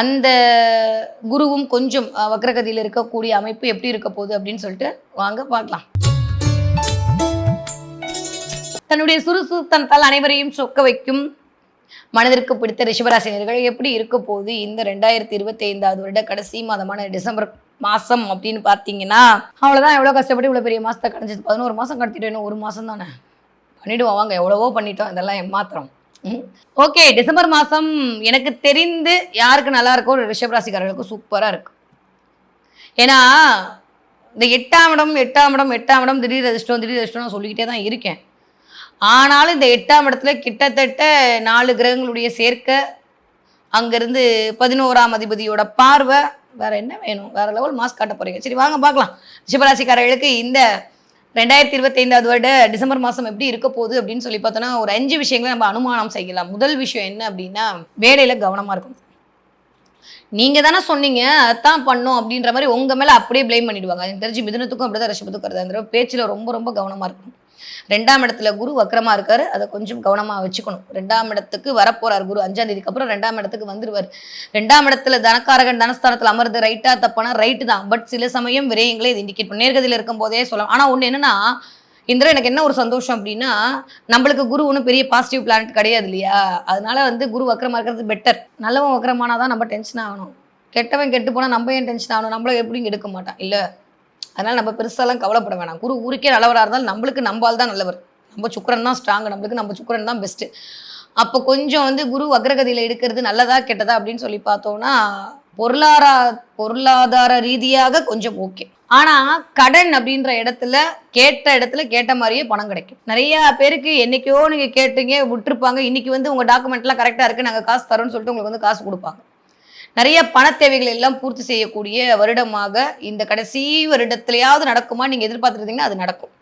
அந்த குருவும் கொஞ்சம் வக்ரகதியில் இருக்கக்கூடிய அமைப்பு எப்படி இருக்க போகுது அப்படின்னு சொல்லிட்டு வாங்க பார்க்கலாம். தன்னுடைய சுறுசுறுத்தனத்தால் அனைவரையும் சொக்க வைக்கும் மனதிற்கு பிடித்த ரிஷபராசினியர்கள் எப்படி இருக்க போகுது? இந்த ரெண்டாயிரத்தி இருபத்தி ஐந்தாவது வருட கடைசி மாதமான டிசம்பர் மாதம் அப்படின்னு பார்த்தீங்கன்னா அவ்வளோதான் எவ்வளோ கஷ்டப்பட்டு இவ்வளோ பெரிய மாதத்தை கடைஞ்சது பதினோரு மாதம் கடத்திட்டு இன்னும் ஒரு மாதம் தானே பண்ணிவிடுவோம் வாங்க. எவ்வளவோ பண்ணிட்டோம். இதெல்லாம் ஏமாத்திரம் ஓகே டிசம்பர் மாதம் எனக்கு தெரிந்து யாருக்கு நல்லா இருக்கோ ஒரு ரிஷபராசிக்காரர்களுக்கு சூப்பராக இருக்கும் ஏன்னா இந்த எட்டாம் இடம் எட்டாம் இடம் எட்டாம் இடம் திடீர் அதிர்ஷ்டம் திடீர் அதிர்ஷ்டம்னு சொல்லிக்கிட்டே தான் இருக்கேன். ஆனாலும் இந்த எட்டாம் இடத்துல கிட்டத்தட்ட நாலு கிரகங்களுடைய சேர்க்கை அங்கேருந்து பதினோராம் அதிபதியோட பார்வை வேற என்ன வேணும்? வேற லெவல் மாஸ்க் காட்ட போறீங்க. சரி வாங்க பார்க்கலாம். ரிஷபராசிக்காரர்களுக்கு இந்த ரெண்டாயிரத்தி இருபத்தைந்தாவது வருட டிசம்பர் மாதம் எப்படி இருக்க போகுது அப்படின்னு சொல்லி பார்த்தோன்னா ஒரு அஞ்சு விஷயங்களை நம்ம அனுமானம் செய்யலாம். முதல் விஷயம் என்ன அப்படின்னா வேலையில் கவனமாக இருக்கும் நீங்கள் தானே சொன்னீங்க அதான் பண்ணோம் அப்படின்ற மாதிரி உங்கள் மேலே அப்படியே பிளேம் பண்ணிடுவாங்க. எனக்கு தெரிஞ்சு மிதனத்துக்கும் அப்படி தான் ரிஷபத்துக்கும் வருது அந்த பேச்சில் ரொம்ப ரொம்ப கவனமாக இருக்கணும். ரெண்டாம் இடத்துல குரு வக்கரமா இருக்காரு. அதை கொஞ்சம் கவனமாக வச்சுக்கணும். ரெண்டாம் இடத்துக்கு வரப்போறார் குரு. அஞ்சாம் தேதிக்கு அப்புறம் ரெண்டாம் இடத்துக்கு வந்துருவார். ரெண்டாம் இடத்துல தனக்காரகன் தனஸ்தானத்தில் அமர்ந்து ரைட்டா தப்பானா ரைட்டு தான். பட் சில சமயம் விரயங்களே இது இண்டிகேட் பண்ண. நேர்கதியில் இருக்கும் போதே சொல்லலாம். ஆனால் ஒன்று என்னன்னா இந்திரா எனக்கு என்ன ஒரு சந்தோஷம் அப்படின்னா நம்மளுக்கு குரு ஒன்றும் பெரிய பாசிட்டிவ் பிளானட் கிடையாது இல்லையா? அதனால வந்து குரு வக்கரமாக இருக்கிறது பெட்டர் நல்லவன் வக்கரமானா தான் நம்ம டென்ஷன் ஆகணும். கெட்டவன் கெட்டு போனால் நம்ம ஏன் டென்ஷன் ஆகணும்? நம்மள எப்படியும் எடுக்க மாட்டான். இல்லை. அதனால் நம்ம பெருசாலாம் கவலைப்பட வேணாம். குரு ஊருக்கே நல்லவராக இருந்தாலும் நம்மளுக்கு நம்பால் தான் நல்லவர். நம்ம சுக்கரன் தான் ஸ்ட்ராங் நம்மளுக்கு நம்ம சுக்கரன் தான் பெஸ்ட்டு அப்போ கொஞ்சம் வந்து குரு அக்ரகதியில் எடுக்கிறது நல்லதா கெட்டதா அப்படின்னு சொல்லி பார்த்தோம்னா பொருளாதார பொருளாதார ரீதியாக கொஞ்சம் ஓகே ஆனால் கடன் அப்படின்ற இடத்துல கேட்ட இடத்துல கேட்ட மாதிரியே பணம் கிடைக்கும். நிறைய பேருக்கு என்னைக்கோ நீங்கள் கேட்டீங்க விட்டுருப்பாங்க. இன்னைக்கு வந்து உங்கள் டாக்குமெண்ட்லாம் கரெக்டாக இருக்குது நாங்கள் காசு தரோம்னு சொல்லிட்டு உங்களுக்கு வந்து காசு கொடுப்பாங்க. நிறைய பண தேவைகள் எல்லாம் பூர்த்தி செய்யக்கூடிய வருடமாக இந்த கடைசி வருடத்திலேயாவது நடக்குமா நீங்கள் எதிர்பார்த்துருந்தீங்கன்னா அது நடக்கும்.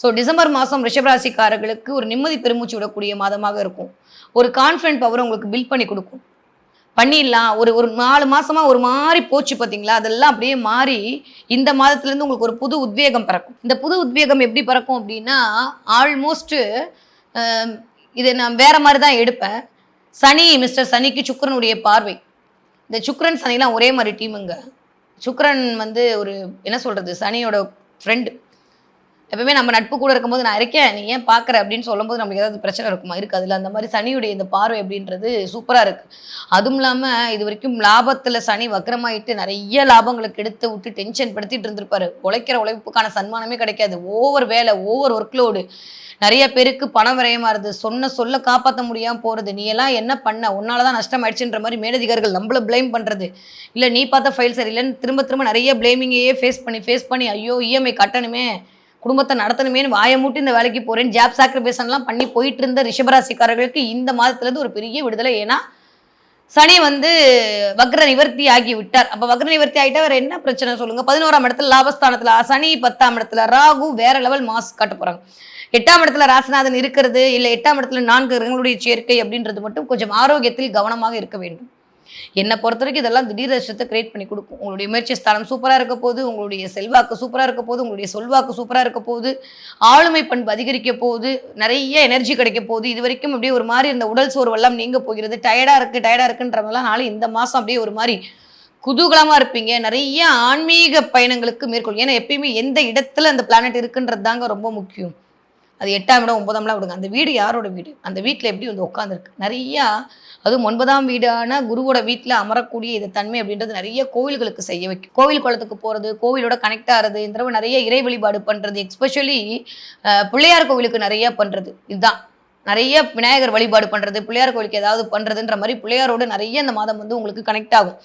ஸோ டிசம்பர் மாதம் ரிஷபராசிக்காரர்களுக்கு ஒரு நிம்மதி பெருமூச்சு விடக்கூடிய மாதமாக இருக்கும். ஒரு கான்ஃபிடென்ட் பவர் உங்களுக்கு பில்ட் பண்ணி கொடுக்கும். பண்ணிடலாம். ஒரு ஒரு நாலு மாசமா ஒரு மாதிரி போச்சு பார்த்தீங்களா? அதெல்லாம் அப்படியே மாறி இந்த மாதத்துலேருந்து உங்களுக்கு ஒரு புது உத்வேகம் பிறக்கும். இந்த புது உத்வேகம் எப்படி பிறக்கும் அப்படின்னா ஆல்மோஸ்ட்டு இதை நான் வேற மாதிரி தான் எடுப்பேன். சனி மிஸ்டர் சனிக்கு சுக்கிரனுடைய பார்வை. இந்த சுக்ரன் சனிலாம் ஒரே மாதிரி டீமுங்க சுக்ரன் வந்து ஒரு என்ன சொல்கிறது சனியோட ஃப்ரெண்டு எப்பவுமே நம்ம நட்பு கூட இருக்கும்போது நான் இருக்கேன் நீ ஏன் பார்க்குற அப்படின்னு சொல்லும்போது நமக்கு ஏதாவது பிரச்சனை இருக்குமா? இருக்குது அதில் அந்த மாதிரி சனியுடைய இந்த பார்வை அப்படின்றது சூப்பராக இருக்குது அதுவும் இல்லாமல் இது வரைக்கும் லாபத்தில் சனி வக்கரமாயிட்டு நிறைய லாபங்களுக்கு எடுத்து விட்டு டென்ஷன் படுத்திட்டு இருந்திருப்பாரு. உழைக்கிற உழைப்புக்கான சன்மானமே கிடைக்காது. ஓவர் வேலை ஓவர் ஒர்க்லோடு நிறைய பேருக்கு பணம் விரயமா இருது சொன்ன சொல்ல காப்பாற்ற முடியாம போறது. நீ எல்லாம் என்ன பண்ண? உன்னால தான் நஷ்டம் ஆயிடுச்சுன்ற மாதிரி மேலதிகாரிகள் நம்மள ப்ளேம் பண்றது. இல்லை நீ பார்த்த ஃபைல் சரியில்லைன்னு திரும்ப திரும்ப நிறைய ப்ளேமிங்கையே ஃபேஸ் பண்ணி ஃபேஸ் பண்ணி ஐயோ இஎம்ஐ கட்டணுமே. குடும்பத்தை நடத்தணுமேனு வாயை மூட்டி இந்த வேலைக்கு போறேன் ஜாப் சாக்ரிஃபைஸ்லாம் பண்ணி போயிட்டு இருந்த ரிஷபராசிக்காரர்களுக்கு இந்த மாதத்துல இருந்து ஒரு பெரிய விடுதலை. ஏன்னா சனி வந்து வக்ர நிவர்த்தி ஆகி விட்டார் அப்ப வக்ர நிவர்த்தி ஆகிட்டா வேற என்ன பிரச்சனை சொல்லுங்க? பதினோராம் இடத்துல லாபஸ்தானத்துல சனி பத்தாம் இடத்துல ராகு வேற லெவல் மாஸ் காட்ட போறாங்க. எட்டாம் இடத்துல ராசிநாதன் இருக்கிறது இல்லை எட்டாம் இடத்துல நான்கு கிரகங்களுடைய சேர்க்கை அப்படின்றது மட்டும் கொஞ்சம் ஆரோக்கியத்தில் கவனமாக இருக்க வேண்டும். என்னை பொறுத்த வரைக்கும் இதெல்லாம் திடீர் ரசத்தை கிரியேட் பண்ணி கொடுக்கும். உங்களுடைய முயற்சி ஸ்தானம் சூப்பராக இருக்க போகுது உங்களுடைய செல்வாக்கு சூப்பராக இருக்க போகுது உங்களுடைய சொல்வாக்கு சூப்பராக இருக்க போகுது ஆளுமை பண்பு அதிகரிக்க போகுது நிறைய எனர்ஜி கிடைக்க போகுது. இது வரைக்கும் அப்படியே ஒரு மாதிரி இந்த உடல் சோர்வெல்லாம் நீங்க போகிறது. டயர்டாக இருக்குது டயர்டாக இருக்குன்றதுலாம் நாளை இந்த மாதம் அப்படியே ஒரு மாதிரி குதூகலமாக இருப்பீங்க. நிறைய ஆன்மீக பயணங்களுக்கு மேற்கொள். ஏன்னா எப்பயுமே எந்த இடத்துல அந்த பிளானட் இருக்குன்றது தாங்க ரொம்ப முக்கியம். அது எட்டாம் இடம் ஒன்பதாம்லாம் விடுங்க. அந்த வீடு யாரோட வீடு? அந்த வீட்டில் எப்படி வந்து உட்காந்துருக்கு நிறையா அதுவும் ஒன்பதாம் வீடான குருவோட வீட்டில் அமரக்கூடிய இது தன்மை அப்படின்றது நிறைய கோவில்களுக்கு செய்ய வைக்கும். கோவில் குளத்துக்கு போகிறது கோவிலோட கனெக்ட் ஆகிறது இந்த தடவை நிறைய இறை வழிபாடு பண்ணுறது எக்ஸ்பெஷலி பிள்ளையார் கோவிலுக்கு நிறைய பண்ணுறது இதுதான். நிறைய விநாயகர் வழிபாடு பண்ணுறது பிள்ளையார் கோவிலுக்கு ஏதாவது பண்ணுறதுன்ற மாதிரி பிள்ளையாரோட நிறைய இந்த மாதம் வந்து உங்களுக்கு கனெக்ட் ஆகும்.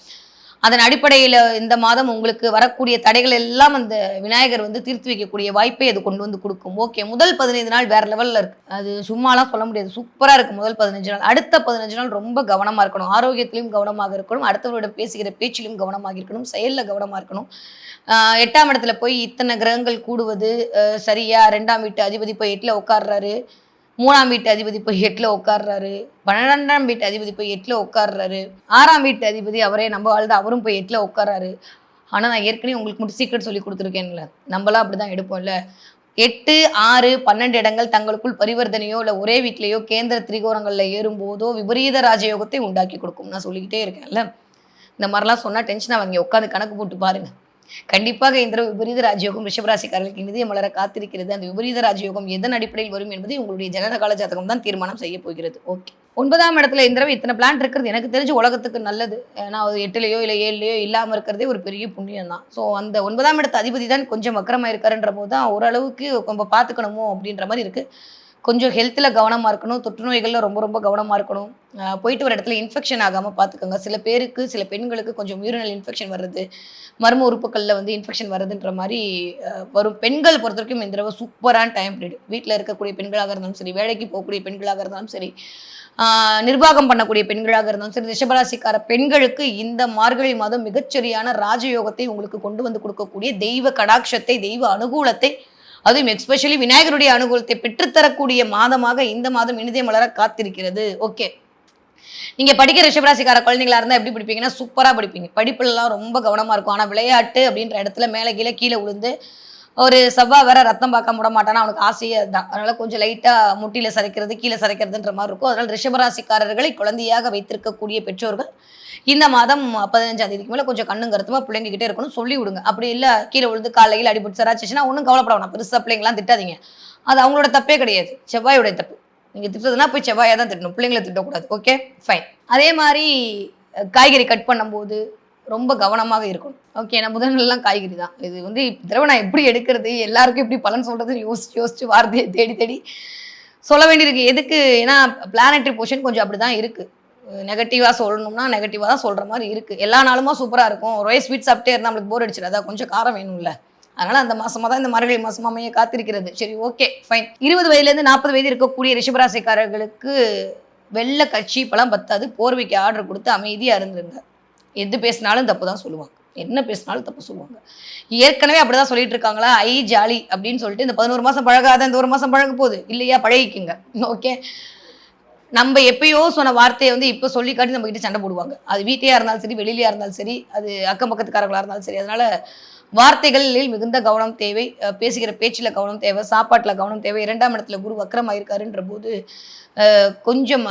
அதன் அடிப்படையில் இந்த மாதம் உங்களுக்கு வரக்கூடிய தடைகள் எல்லாம் அந்த விநாயகர் வந்து தீர்த்து வைக்கக்கூடிய வாய்ப்பை அது கொண்டு வந்து கொடுக்கும். ஓகே முதல் பதினைந்து நாள் வேற லெவலில் இருக்கு. அது சும்மாலாம் சொல்ல முடியாது. சூப்பராக இருக்குது முதல் பதினஞ்சு நாள். அடுத்த பதினஞ்சு நாள் ரொம்ப கவனமாக இருக்கணும். ஆரோக்கியத்திலையும் கவனமாக இருக்கணும். அடுத்தவரோட பேசுகிற பேச்சிலும் கவனமாக இருக்கணும். செயலில் கவனமாக இருக்கணும். எட்டாம் இடத்துல போய் இத்தனை கிரகங்கள் கூடுவது சரியா? ரெண்டாம் வீட்டு அதிபதி போய் எட்டில் உட்காடுறாரு மூணாம் வீட்டு அதிபதி போய் எட்டில் உட்கார்றாரு. பன்னெண்டாம் வீட்டு அதிபதி போய் எட்டில் உட்கார்றாரு. ஆறாம் வீட்டு அதிபதி அவரே நம்ம வாழ்ந்து அவரும் போய் எட்டில் உட்கார்றாரு. ஆனால் நான் ஏற்கனவே உங்களுக்கு மட்டும் சீக்கிரம் சொல்லி கொடுத்துருக்கேன்ல. நம்மளாம் அப்படி தான் எடுப்போம்ல. எட்டு ஆறு பன்னெண்டு இடங்கள் தங்களுக்குள் பரிவர்த்தனையோ இல்லை ஒரே வீட்லேயோ கேந்திர திரிகோணங்களில் ஏறும்போதோ விபரீத ராஜயோகத்தை உண்டாக்கி கொடுக்கும். நான் சொல்லிக்கிட்டே இருக்கேன்ல. இந்த மாதிரிலாம் சொன்னால் டென்ஷனாக வாங்கி. உட்காந்து கணக்கு போட்டு பாருங்கள் கண்டிப்பாக இந்த விபரீத ராஜயோகம் ரிஷபராசிக்காரர்களுக்கு நிதிய மலர காத்திருக்கிறது. அந்த விபரீத ராஜயோகம் எதன் அடிப்படையில் வரும் என்பதை உங்களுடைய ஜனன கால ஜாதகம் தான் தீர்மானம் செய்ய போகிறது. ஓகே. ஒன்பதாம் இடத்துல இந்த தடவை இத்தனை பிளான் இருக்கிறது. எனக்கு தெரிஞ்சு உலகத்துக்கு நல்லது. ஏன்னா அது எட்டுலையோ இல்லை ஏழுலையோ இல்லாமல் இருக்கிறதே ஒரு பெரிய புண்ணியம் தான். ஸோ அந்த ஒன்பதாம் இடத்து அதிபதி தான் கொஞ்சம் வக்கரமாக இருக்காருன்ற போது தான் ஓரளவுக்கு ரொம்ப பார்த்துக்கணுமோ அப்படின்ற மாதிரி இருக்குது கொஞ்சம் ஹெல்த்தில் கவனமாக இருக்கணும். தொற்று நோய்களில் ரொம்ப ரொம்ப கவனமாக இருக்கணும். போயிட்டு வர இடத்துல இன்ஃபெக்ஷன் ஆகாமல் பார்த்துக்கோங்க சில பேருக்கு சில பெண்களுக்கு கொஞ்சம் யூரினல் இன்ஃபெக்ஷன் வர்றது மர்ம உறுப்புகளில் வந்து இன்ஃபெக்ஷன் வருதுன்ற மாதிரி வரும். பெண்கள் பொறுத்த வரைக்கும் இந்த தடவை சூப்பரான டைம் பீரியட் வீட்டில் இருக்கக்கூடிய பெண்களாக இருந்தாலும் சரி வேலைக்கு போகக்கூடிய பெண்களாக இருந்தாலும் சரி நிர்வாகம் பண்ணக்கூடிய பெண்களாக இருந்தாலும் சரி ரிஷபராசிக்கார பெண்களுக்கு இந்த மார்கழி மாதம் மிகச்சரியான ராஜயோகத்தை உங்களுக்கு கொண்டு வந்து கொடுக்கக்கூடிய தெய்வ கடாட்சத்தை தெய்வ அனுகூலத்தை அதுவும் எக்ஸ்பெஷலி விநாயகருடைய அனுகூலத்தை பெற்றுத்தரக்கூடிய மாதமாக இந்த மாதம் இனிதே மலர காத்திருக்கிறது. ஓகே நீங்க படிக்கிற ரிஷபராசிக்கார குழந்தைங்களா இருந்தா எப்படி படிப்பீங்கன்னா சூப்பரா படிப்பீங்க. படிப்புலலாம் ரொம்ப கவனமா இருக்கும். ஆனா விளையாட்டு அப்படின்ற இடத்துல மேலே கீழே கீழே விழுந்து ஒரு செவ்வாய் வேற ரத்தம் பார்க்க விட மாட்டானா அவனுக்கு ஆசையே தான் அதனால கொஞ்சம் லைட்டா முட்டியில சரைக்கிறது கீழே சரைக்கிறதுன்ற மாதிரி இருக்கும். அதனால ரிஷபராசிக்காரர்களை குழந்தையாக வைத்திருக்கக்கூடிய பெற்றோர்கள் இந்த மாதம் பதினஞ்சாம் தேதிக்கு மேல கொஞ்சம் கண்ணும் கருத்துமா பிள்ளைங்க கிட்டே இருக்கணும் சொல்லி விடுங்க. அப்படி இல்லை கீழே விழுந்து காலையில் அடிபட்டு சராச்சுன்னா ஒன்றும் கவலைப்பட வேணாம். பெருசா பிள்ளைங்களாம் திட்டாதீங்க. அது அவங்களோட தப்பே கிடையாது. செவ்வாயோட தப்பு. நீங்க திட்டுறதுனா போய் செவ்வாயா தான் திட்டணும். பிள்ளைங்களை திட்டக்கூடாது. ஓகே ஃபைன் அதே மாதிரி காய்கறி கட் பண்ணும்போது ரொம்ப கவனமாக இருக்கணும். ஓகே நான் புதன்கள்லாம் காய்கறி தான். இது வந்து தடவை நான் எப்படி எடுக்கிறது எல்லாருக்கும் எப்படி பலன் சொல்கிறதுன்னு யோசிச்சு யோசிச்சு வார்த்தையை தேடி தேடி சொல்ல வேண்டியிருக்கு. எதுக்கு? ஏன்னா பிளானட்ரி பொசிஷன் கொஞ்சம் அப்படி தான் இருக்குது நெகட்டிவாக சொல்லணும்னா நெகட்டிவாக தான் சொல்கிற மாதிரி இருக்குது எல்லா நாளுமா சூப்பராக இருக்கும். ஒரே ஸ்வீட் சாப்பிட்டே இருந்தால் நம்மளுக்கு போர் அடிச்சிடாதா. கொஞ்சம் காரம் வேணும்ல. அதனால் அந்த மாசமா தான் இந்த மார்கழி மாசம் அமைய காத்திருக்கிறது. சரி ஓகே ஃபைன் இருபது வயதுலேருந்து நாற்பது வயது இருக்கக்கூடிய ரிஷபராசிக்காரர்களுக்கு வெள்ளை கட்சி பழம் பத்தாது. போர்வைக்கு ஆர்டர் கொடுத்து அமைதியாக இருந்துருங்க. எது பேசினாலும் தப்பு தான் சொல்லுவாங்க. என்ன பேசினாலும் தப்பு சொல்லுவாங்க. ஏற்கனவே அப்படிதான் சொல்லிட்டு இருக்காங்களா? ஐ ஜாலி அப்படின்னு சொல்லிட்டு இந்த பதினோரு மாசம் பழகாத இந்த ஒரு மாசம் பழக போகுது. இல்லையா? பழகிக்குங்க. ஓகே? நம்ம எப்பயோ சொன்ன வார்த்தையை வந்து இப்போ சொல்லி காட்டி நம்ம கிட்ட சண்டை போடுவாங்க. அது வீட்டையா இருந்தாலும் சரி வெளியிலையா இருந்தாலும் சரி அது அக்கம் பக்கத்துக்காரங்களா இருந்தாலும் சரி அதனால வார்த்தைகளில் மிகுந்த கவனம் தேவை. பேசுகிற பேச்சில் கவனம் தேவை. சாப்பாட்டில் கவனம் தேவை. இரண்டாம் இடத்துல குரு வக்கரமாயிருக்காருன்ற போது கொஞ்சம்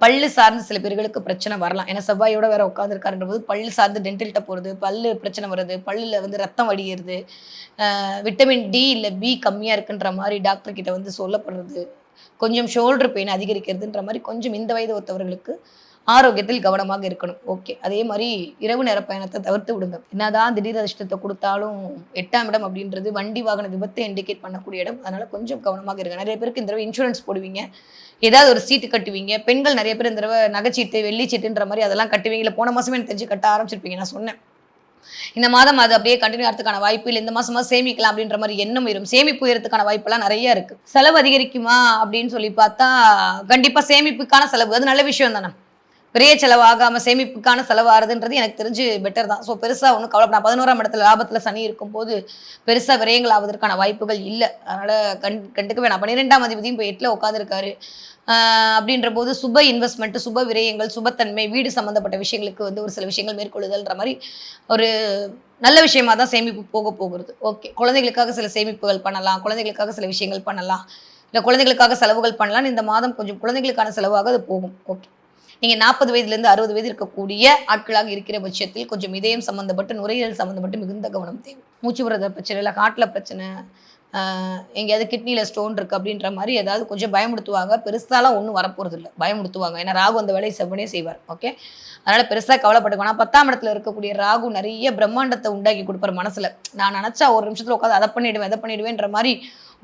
பல்லு சார்ந்து சில பேர்களுக்கு பிரச்சனை வரலாம். ஏன்னா செவ்வாயோட வேற உட்காந்துருக்காருன்ற போது பல்லு சார்ந்து டென்டல்கிட்ட போகிறது பல்லு பிரச்சனை வருது பல்லில் வந்து ரத்தம் வடிகிறது விட்டமின் டி இல்லை பி கம்மியாக இருக்குன்ற மாதிரி டாக்டர்கிட்ட வந்து சொல்லப்படுறது கொஞ்சம் ஷோல்டர் பெயின் அதிகரிக்கிறதுன்ற மாதிரி கொஞ்சம் இந்த வயது ஒருத்தவர்களுக்கு ஆரோக்கியத்தில் கவனமாக இருக்கணும். ஓகே அதே மாதிரி இரவு நேர பயணத்தை தவிர்த்து விடுங்க. என்னதான் திடீர் அதிர்ஷ்டத்தை கொடுத்தாலும் எட்டாம் இடம் அப்படின்றது வண்டி வாகன விபத்தை இண்டிகேட் பண்ணக்கூடிய இடம். அதனால கொஞ்சம் கவனமாக இருங்க. நிறைய பேருக்கு இந்த தடவை இன்சூரன்ஸ் போடுவீங்க. ஏதாவது ஒரு சீட்டு கட்டுவீங்க. பெண்கள் நிறைய பேர் இந்த தடவை நகைச்சீட்டு வெள்ளி சீட்டுன்ற மாதிரி அதெல்லாம் கட்டுவீங்க. போன மாதமே எனக்கு தெரிஞ்சு கட்ட ஆரம்பிச்சிருப்பீங்க. நான் சொன்னேன். இந்த மாதம் அது அப்படியே கண்டினியூ ஆகிறதுக்கான வாய்ப்பு இல்லை. இந்த மாசமா சேமிக்கலாம் அப்படின்ற மாதிரி எண்ணம் வரும். சேமிப்பு உயரத்துக்கான வாய்ப்பெல்லாம் நிறைய இருக்கு. செலவு அதிகரிக்குமா அப்படின்னு சொல்லி பார்த்தா கண்டிப்பா சேமிப்புக்கான செலவு. அது நல்ல விஷயம் தானே. பெரிய செலவாகாம சேமிப்புக்கான செலவாகிறதுன்றது எனக்கு தெரிஞ்சு பெட்டர் தான். ஸோ பெருசா ஒன்றும் கவலைப்பட பதினோராம் இடத்துல லாபத்துல சனி இருக்கும்போது பெருசா விரயங்கள் ஆவதற்கான வாய்ப்புகள் இல்லை. அதனால கண் கண்டுக்க வேணாம். பன்னிரெண்டாம் அதிபதியும் இப்போ எட்டில் உட்காந்துருக்காரு அப்படின்ற போது சுப இன்வெஸ்ட்மெண்ட் சுப விரயங்கள் சுபத்தன்மை வீடு சம்மந்தப்பட்ட விஷயங்களுக்கு வந்து ஒரு சில விஷயங்கள் மேற்கொள்ளுதல்ன்ற மாதிரி ஒரு நல்ல விஷயமா தான் சேமிப்பு போக போகிறது. ஓகே குழந்தைகளுக்காக சில சேமிப்புகள் பண்ணலாம் குழந்தைகளுக்காக சில விஷயங்கள் பண்ணலாம் இல்லை குழந்தைகளுக்காக செலவுகள் பண்ணலாம் இந்த மாதம் கொஞ்சம் குழந்தைகளுக்கான செலவாக அது போகும். ஓகே நீங்கள் நாற்பது வயதுலேருந்து அறுபது வயது இருக்கக்கூடிய ஆட்களாக இருக்கிற பட்சத்தில் கொஞ்சம் இதயம் சம்மந்தப்பட்டு நுரையீரல் சம்மந்தப்பட்டு மிகுந்த கவனம் தேவை. மூச்சு விடுறத பிரச்சனை இல்லை காட்டில் பிரச்சனை எங்கேயாவது கிட்னியில் ஸ்டோன் இருக்குது அப்படின்ற மாதிரி ஏதாவது கொஞ்சம் பயமுடுத்துவாங்க. பெருசாலாம் ஒன்றும் வரப்போகிறது இல்லை பயமுடுத்துவாங்க. ஏன்னா ராகு அந்த வேலையை செவ்வனே செய்வார். ஓகே அதனால் பெருசாக கவலைப்பட்டுக்கணும் ஆனால் பத்தாம் இடத்துல இருக்கக்கூடிய ராகு நிறைய பிரம்மாண்டத்தை உண்டாக்கி கொடுப்பார் மனசில். நான் நினச்சா ஒரு நிமிஷத்தில் உட்காந்து அதை பண்ணிவிடுவேன் அதை பண்ணிவிடுவேன்ற மாதிரி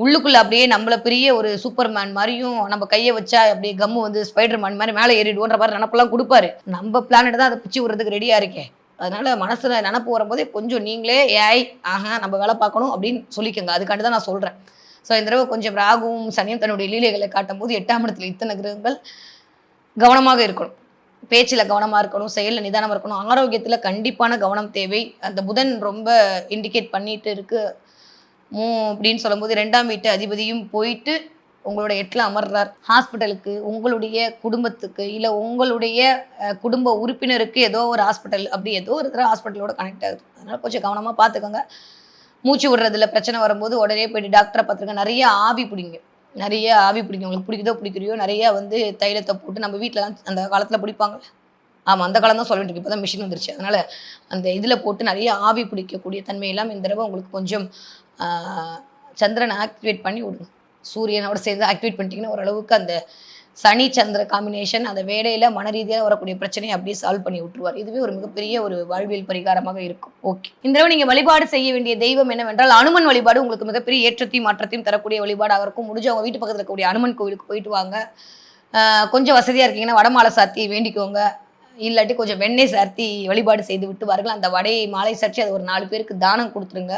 உள்ளுக்குள்ளே அப்படியே நம்மளை பெரிய ஒரு சூப்பர் மேன் மாதிரியும் நம்ம கையை வச்சா அப்படியே கம்மு வந்து ஸ்பைடர் மேன் மாதிரி மேலே ஏறிடுவோன்ற மாதிரி நினப்பெல்லாம் கொடுப்பாரு. நம்ம பிளானட் தான் அதை பிச்சு விடுறதுக்கு ரெடியாக இருக்கேன் அதனால மனசுல நினப்பு வரும்போதே கொஞ்சம் நீங்களே ஏய் ஆஹா நம்ம வேலை பார்க்கணும் அப்படின்னு சொல்லிக்கோங்க. அதுக்காண்டி தான் நான் சொல்கிறேன் ஸோ இந்த தடவை கொஞ்சம் ராகுவும் சனியும் தன்னுடைய லீலைகளை காட்டும் போது எட்டாம் இடத்துல இத்தனை கிரகங்கள் கவனமாக இருக்கணும். பேச்சில் கவனமாக இருக்கணும் செயலில் நிதானமாக இருக்கணும். ஆரோக்கியத்தில் கண்டிப்பான கவனம் தேவை. அந்த புதன் ரொம்ப இண்டிகேட் பண்ணிட்டு இருக்கு. மூ அப்படின்னு சொல்லும்போது ரெண்டாம் வீட்டு அதிபதியும் போயிட்டு உங்களோட எட்டில் அமர்றார். ஹாஸ்பிட்டலுக்கு உங்களுடைய குடும்பத்துக்கு இல்லை உங்களுடைய குடும்ப உறுப்பினருக்கு ஏதோ ஒரு ஹாஸ்பிட்டல் அப்படி ஏதோ ஒரு தடவை ஹாஸ்பிட்டலோட கனெக்ட் ஆகுது. அதனால் கொஞ்சம் கவனமாக பார்த்துக்கோங்க மூச்சு விடுறதுல பிரச்சனை வரும்போது உடனே போயிட்டு டாக்டரை பார்த்துருங்க. நிறைய ஆவி பிடிங்க. நிறைய ஆவி பிடிக்கும் உங்களுக்கு பிடிக்குதோ பிடிக்கிறியோ நிறைய வந்து தைலத்தை போட்டு நம்ம வீட்டிலலாம் அந்த காலத்தில் பிடிப்பாங்க ஆமாம் அந்த காலம் தான் சொல்ல வேண்டியிருக்கு. இப்போ தான் மிஷின் வந்துருச்சு. அதனால் அந்த இதில் போட்டு நிறைய ஆவி பிடிக்கக்கூடிய தன்மையெல்லாம் இந்த தடவை உங்களுக்கு கொஞ்சம் சந்திரனை ஆக்டிவேட் பண்ணி விடுங்க. சூரியனோட சேர்ந்து ஆக்டிவேட் பண்ணிட்டீங்கன்னா ஓரளவுக்கு அந்த சனி சந்திர காம்பினேஷன் அந்த வேலையில் மன ரீதியாக வரக்கூடிய பிரச்சனையை அப்படியே சால்வ் பண்ணி விட்டுருவார். இதுவே ஒரு மிகப்பெரிய ஒரு வாழ்வியல் பரிகாரமாக இருக்கும். ஓகே இந்த தடவை நீங்கள் வழிபாடு செய்ய வேண்டிய தெய்வம் என்னவென்றால் அனுமன் வழிபாடு உங்களுக்கு மிகப்பெரிய ஏற்றத்தையும் மாற்றத்தையும் தரக்கூடிய வழிபாடாக இருக்கும். முடிஞ்சவங்க வீட்டு பக்கத்தில் இருக்கக்கூடிய அனுமன் கோவிலுக்கு போயிட்டு வாங்க. கொஞ்சம் வசதியாக இருக்கீங்கன்னா வடமாலை சாத்தி வேண்டிக்கோங்க. இல்லாட்டி கொஞ்சம் வெண்ணெய் சாத்தி வழிபாடு செய்து விட்டு வாருங்கள். அந்த வடையை மாலை சாற்றி அது ஒரு நாலு பேருக்கு தானம் கொடுத்துருங்க.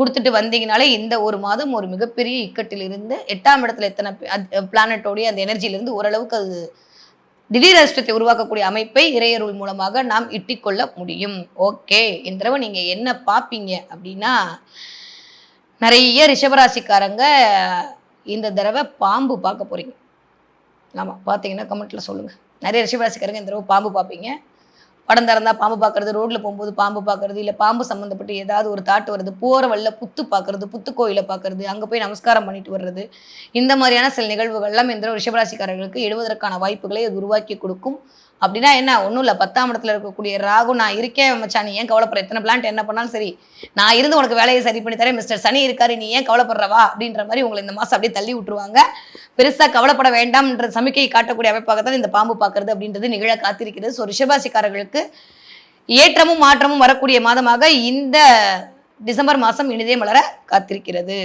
கொடுத்துட்டு வந்தீங்கனாலே இந்த ஒரு மாதம் ஒரு மிகப்பெரிய இக்கட்டிலிருந்து எட்டாம் இடத்துல எத்தனை பிளானட்டோடைய அந்த எனர்ஜியிலிருந்து ஓரளவுக்கு அது திடீர் அதிர்ஷ்டத்தை உருவாக்கக்கூடிய அமைப்பை இறையருள் மூலமாக நாம் இட்டிக்கொள்ள முடியும். ஓகே. இந்த தடவை நீங்கள் என்ன பார்ப்பீங்க அப்படின்னா நிறைய ரிஷபராசிக்காரங்க இந்த தடவை பாம்பு பார்க்க போகிறீங்க ஆமாம் பார்த்தீங்கன்னா கமெண்ட்டில் சொல்லுங்கள் நிறைய ரிஷபராசிக்காரங்க இந்த தடவை பாம்பு பார்ப்பீங்க. படம் திறந்தா பாம்பு பார்க்கறது ரோட்டில் போகும்போது பாம்பு பார்க்கறது இல்லை பாம்பு சம்மந்தப்பட்டு ஏதாவது ஒரு தாட்டு வருது போகிற வழியில் புத்து பார்க்கறது புத்து கோயிலை பார்க்கறது அங்கே போய் நமஸ்காரம் பண்ணிட்டு வர்றது. இந்த மாதிரியான சில நிகழ்வுகள்லாம் இந்த ரிஷபராசிக்காரர்களுக்கு எழுவதற்கான வாய்ப்புகளை அது உருவாக்கி கொடுக்கும். அப்படின்னா என்ன? ஒன்றும் இல்லை. பத்தாம் இடத்துல இருக்கக்கூடிய ராகு நான் இருக்கேன் மச்சான். நீ ஏன் கவலைப்படுற? எத்தனை பிளான்ட் என்ன பண்ணாலும் சரி. நான் இருந்து உனக்கு வேலையை சரி பண்ணி தரேன். மிஸ்டர் சனி இருக்காரு. நீ ஏன் கவலைப்படுறவா அப்படின்ற மாதிரி உங்களை இந்த மாதம் அப்படியே தள்ளி விட்டுருவாங்க. பெருசாக கவலைப்பட வேண்டாம்ன்ற சமிக்கையை காட்டக்கூடிய அமைப்பாகத்தான் இந்த பாம்பு பார்க்கறது அப்படின்றது நிகழ காத்திருக்கிறது. ஸோ ரிஷபாசிக்காரர்களுக்கு ஏற்றமும் மாற்றமும் வரக்கூடிய மாதமாக இந்த டிசம்பர் மாதம் இனிதே மலர காத்திருக்கிறது.